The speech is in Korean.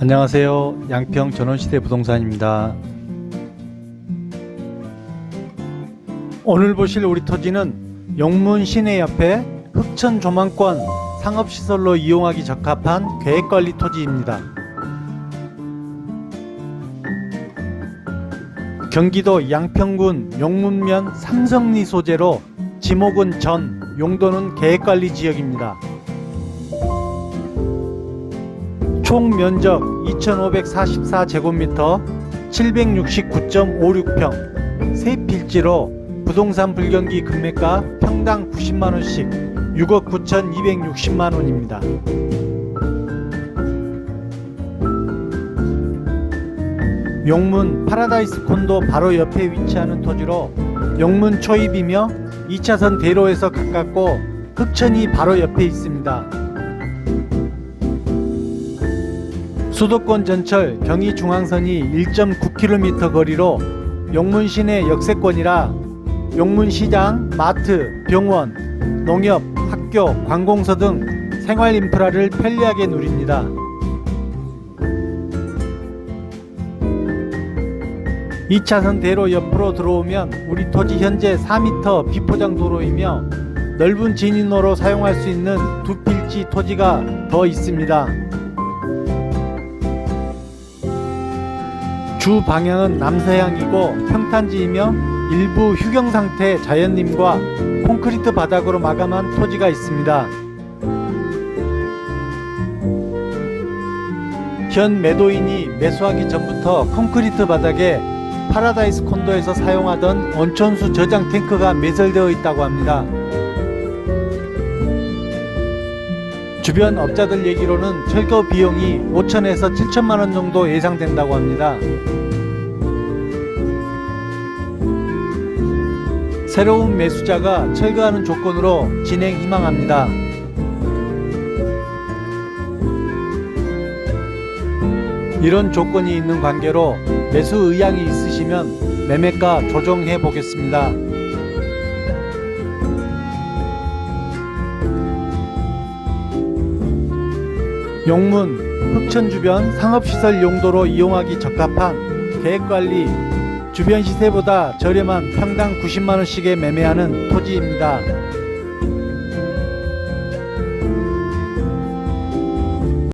안녕하세요. 양평 전원시대 부동산입니다. 오늘 보실 우리 토지는 영문 시내 옆에 흑천 조망권 상업시설로 이용하기 적합한 계획관리 토지입니다. 경기도 양평군 용문면 삼성리 소재로 지목은 전, 용도는 계획관리 지역입니다. 총 면적 2,544제곱미터 769.56평 세 필지로 부동산 불경기 금매가 평당 90만원씩 6억 9,260만원입니다. 용문 파라다이스 콘도 바로 옆에 위치하는 토지로 용문 초입이며 2차선 대로에서 가깝고 흑천이 바로 옆에 있습니다. 수도권 전철 경의중앙선이 1.9km 거리로 용문 시내 역세권이라 용문 시장, 마트, 병원, 농협, 학교, 관공서 등 생활 인프라를 편리하게 누립니다. 2차선 대로 옆으로 들어오면 우리 토지 현재 4m 비포장 도로이며 넓은 진입로로 사용할 수 있는 두 필지 토지가 더 있습니다. 주 방향은 남서향이고 평탄지이며 일부 휴경 상태 자연림과 콘크리트 바닥으로 마감한 토지가 있습니다. 현 매도인이 매수하기 전부터 콘크리트 바닥에 파라다이스 콘도에서 사용하던 온천수 저장 탱크가 매설되어 있다고 합니다. 주변 업자들 얘기로는 철거 비용이 5천에서 7천만 원 정도 예상된다고 합니다. 새로운 매수자가 철거하는 조건으로 진행 희망합니다. 이런 조건이 있는 관계로 매수 의향이 있으시면 매매가 조정해 보겠습니다. 용문, 흑천 주변 상업시설 용도로 이용하기 적합한 계획관리, 주변 시세보다 저렴한 평당 90만원씩에 매매하는 토지입니다.